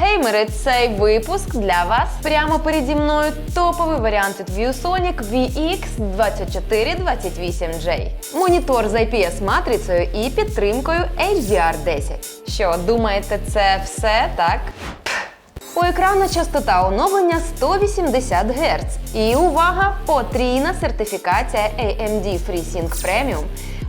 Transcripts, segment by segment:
Геймери, цей випуск для вас. Прямо переді мною топовий варіант від ViewSonic VX2428J. Монітор з IPS-матрицею і підтримкою HDR10. Що, думаєте, це все так? У екрана частота оновлення 180 Гц. І увага! Потрійна сертифікація AMD FreeSync Premium,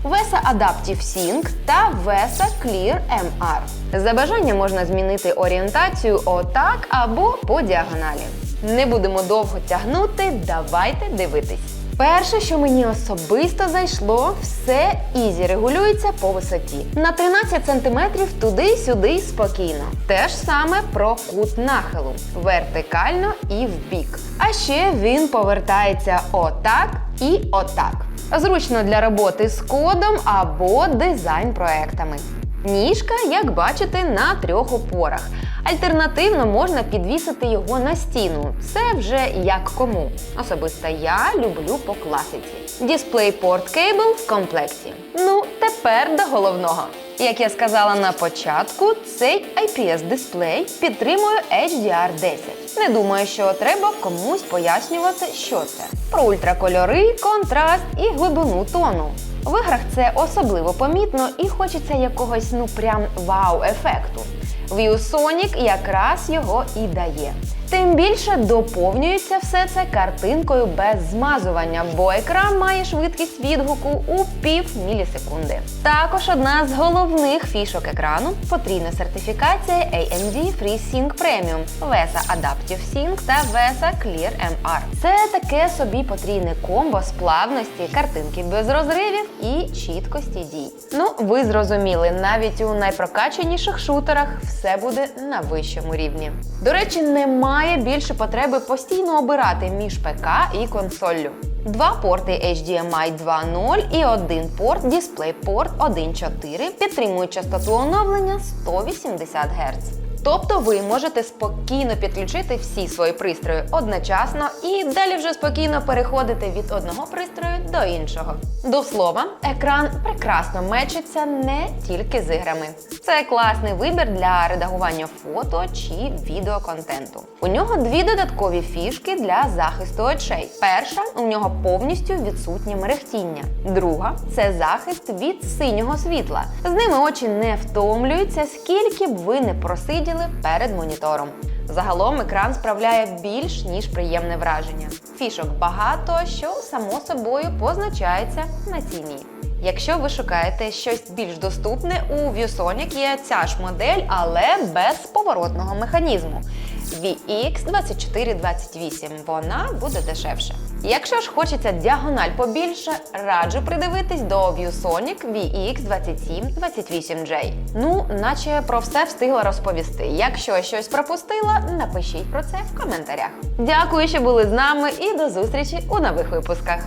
VESA Adaptive Sync та VESA Clear MR. За бажанням можна змінити орієнтацію отак або по діагоналі. Не будемо довго тягнути, давайте дивитись. Перше, що мені особисто зайшло, все ізі регулюється по висоті. На 13 см туди-сюди спокійно. Те ж саме про кут нахилу вертикально і вбік. А ще він повертається отак і отак. Зручно для роботи з кодом або дизайн-проектами. Ніжка, як бачите, на трьох опорах. Альтернативно можна підвісити його на стіну. Це вже як кому. Особисто я люблю по класиці. DisplayPort Cable в комплекті. Ну, тепер до головного. Як я сказала на початку, цей IPS-дисплей підтримує HDR10. Не думаю, що треба комусь пояснювати, що це. Про ультракольори, контраст і глибину тону. В іграх це особливо помітно і хочеться якогось ну прям вау-ефекту. ViewSonic якраз його і дає. Тим більше доповнюється все це картинкою без змазування, бо екран має швидкість відгуку у пів мілісекунди. Також одна з головних фішок екрану потрійна сертифікація AMD FreeSync Premium, VESA Adaptive Sync та VESA Clear MR. Це таке собі потрійне комбо з плавності, картинки без розривів і чіткості дій. Ну, ви зрозуміли, навіть у найпрокаченіших шутерах все буде на вищому рівні. До речі, немає більше потреби постійно обирати між ПК і консоллю. Два порти HDMI 2.0 і один порт DisplayPort 1.4 підтримують частоту оновлення 180 Гц. Тобто ви можете спокійно підключити всі свої пристрої одночасно і далі вже спокійно переходити від одного пристрою до іншого. До слова, екран прекрасно мечиться не тільки з іграми. Це класний вибір для редагування фото чи відеоконтенту. У нього дві додаткові фішки для захисту очей. Перша у нього повністю відсутнє мерехтіння. Друга це захист від синього світла. З ними очі не втомлюються, скільки б ви не просиділи перед монітором. Загалом екран справляє більш ніж приємне враження. Фішок багато, що само собою позначається на ціні. Якщо ви шукаєте щось більш доступне, у ViewSonic є ця ж модель, але без поворотного механізму. VX2428, вона буде дешевше. Якщо ж хочеться діагональ побільше, раджу придивитись до ViewSonic VX2728J. Ну, наче про все встигла розповісти. Якщо щось пропустила, напишіть про це в коментарях. Дякую, що були з нами, і до зустрічі у нових випусках.